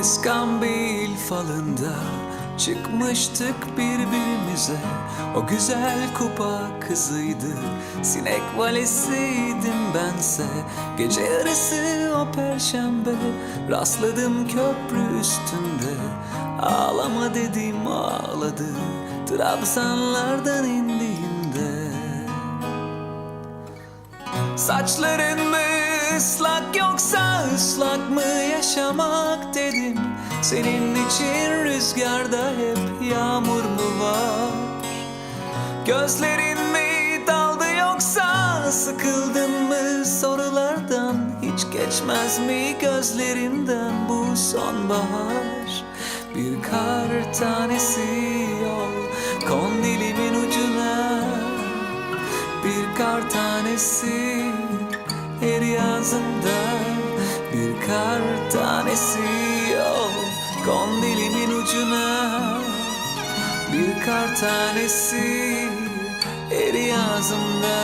İskambil falında Çıkmıştık birbirimize. O güzel kupa kızıydı Sinek valesiydim bense. Gece yarısı o perşembe Rastladım köprü üstünde. Ağlama dedim ağladı Trabzanlardan indiğinde. Saçların mı ıslak yoksa ıslak mı yaşamak dedim Senin için rüzgarda hep yağmur mu var? Gözlerin mi daldı yoksa sıkıldın mı? Sorulardan Hiç geçmez mi gözlerinden bu sonbahar? Bir kar tanesi yol kondilimin ucuna. Bir kar tanesi her yazında kar tanesi yol kondilimin ucuna Bir kar tanesi her yazımda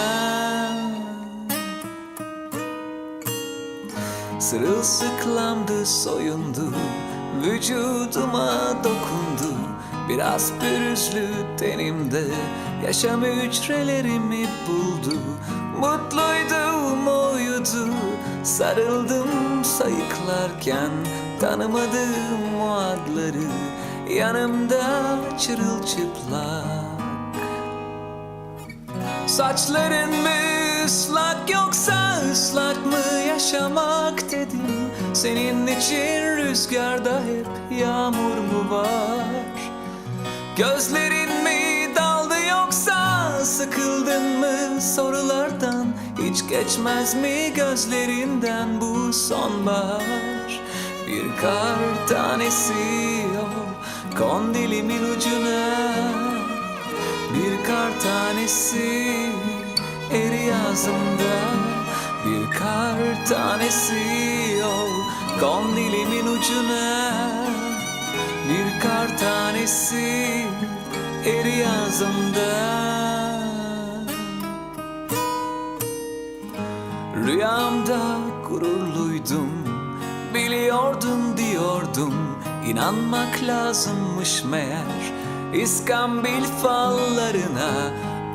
Sırılsıklamdı soyundu Vücuduma dokundu. Biraz pürüzlü tenimde Yaşam hücrelerimi buldu. Mutluydum uyudu Sarıldım sayıklarken Tanımadığım o adları Yanımda çırılçıplak. Saçların mı ıslak yoksa ıslak mı yaşamak dedim. Senin için rüzgarda hep yağmur mu var? Gözlerin mi daldı yoksa sıkıldın mı sorulardan Hiç geçmez mi gözlerinden bu sonbahar? Bir kar tanesi o kondilimin ucuna. Bir kar tanesi eri yazımda Bir kar tanesi yol kondilimin ucuna. Bir kar tanesi eri yazımda Rüyamda gururluydum Biliyordum diyordum inanmak lazımmış meğer. İskambil fallarına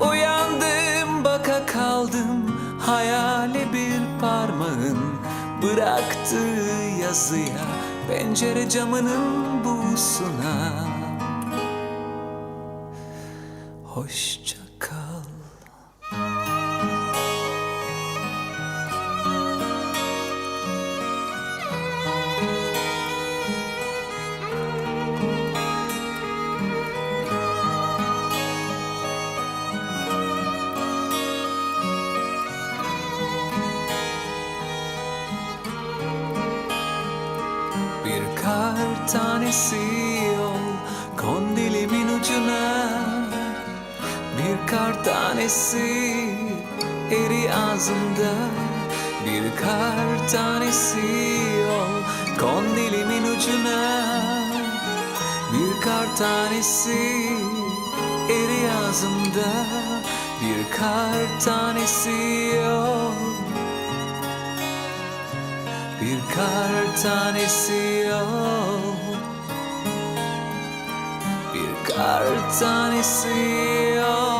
Uyandım baka kaldım Hayali bir parmağın Bıraktığı yazıya Pencere camının buğusuna. Hoşça kar tanesi yol. Kondilimin ucuna Bir kar tanesi. Eri ağzımda Bir kar tanesi yol. Kondilimin ucuna Bir kar tanesi. Eri ağzımda Bir kar tanesi yol bir kar tanesi yol Bir kar tanesi yol